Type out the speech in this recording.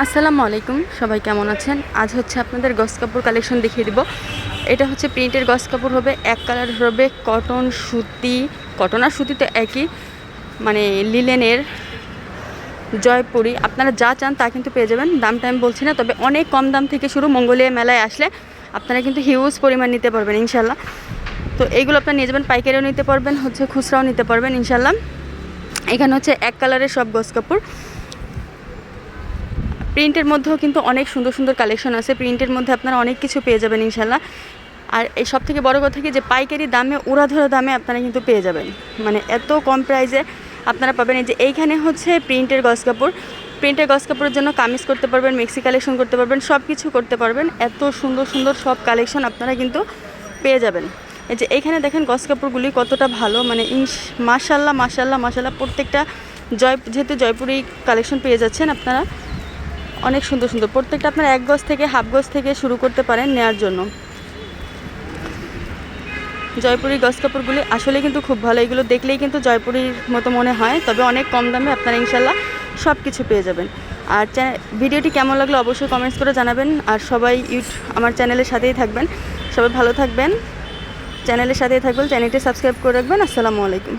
আসসালামু আলাইকুম, সবাই কেমন আছেন? আজ হচ্ছে আপনাদের গস কাপড় কালেকশন দেখিয়ে দিব। এটা হচ্ছে প্রিন্টের গস কাপড় হবে, এক কালার হবে কটন সুতি, কটন আর সুতি তো একই মানে লিলেনের জয়পুরি। আপনারা যা চান তা কিন্তু পেয়ে যাবেন, দামটা আমি বলছি না, তবে অনেক কম দাম থেকে শুরু মঙ্গলিয়া মেলায় আসলে আপনারা কিন্তু হিউজ পরিমাণ নিতে পারবেন ইনশাল্লাহ তো এইগুলো আপনারা নিয়ে যাবেন, পাইকারিও নিতে পারবেন, হচ্ছে খুচরাও নিতে পারবেন ইনশাল্লাহ এখানে হচ্ছে এক কালারের সব গস কাপড়। প্রিন্টের মধ্যেও কিন্তু অনেক সুন্দর সুন্দর কালেকশন আছে। প্রিন্টের মধ্যে আপনারা অনেক কিছু পেয়ে যাবেন ইনশাল্লাহ আর এই সব থেকে বড় কথা কি যে পাইকারি দামে, উড়াধরা দামে আপনারা কিন্তু পেয়ে যাবেন। মানে এত কম প্রাইসে আপনারা পাবেন। এই যে এইখানে হচ্ছে প্রিন্টের গস কাপড়। প্রিন্টের গস কাপড়ের জন্য কামিজ করতে পারবেন, মেক্সি কালেকশন করতে পারবেন সব কিছু করতে পারবেন। এত সুন্দর সুন্দর সব কালেকশন আপনারা কিন্তু পেয়ে যাবেন। এই যে এইখানে দেখেন গস কাপড়গুলি কতটা ভালো। মানে ইনশ মাশাল্লাহ মাশাল্লাহ মাশাল্লাহ প্রত্যেকটা জয়, যেহেতু জয়পুরি কালেকশন পেয়ে যাচ্ছেন আপনারা। অনেক সুন্দর সুন্দর। প্রত্যেকটা আপনার এক গজ থেকে হাফ গজ থেকে শুরু করতে পারেন নেয়ার জন্য। জয়পুরি গজ কাপড়গুলি আসলে কিন্তু খুব ভালো। এগুলো দেখলেই কিন্তু জয়পুরির মতো মনে হয়। তবে অনেক কম দামে আপনারা ইনশাল্লাহ সব কিছু পেয়ে যাবেন। আর ভিডিওটি কেমন লাগল অবশ্যই কমেন্টস করে জানাবেন। আর সবাই ইউট আমার চ্যানেলের সাথেই থাকবেন। সবাই ভালো থাকবেন। চ্যানেলের সাথেই থাকবেন। চ্যানেলটি সাবস্ক্রাইব করে রাখবেন। আসসালামু আলাইকুম।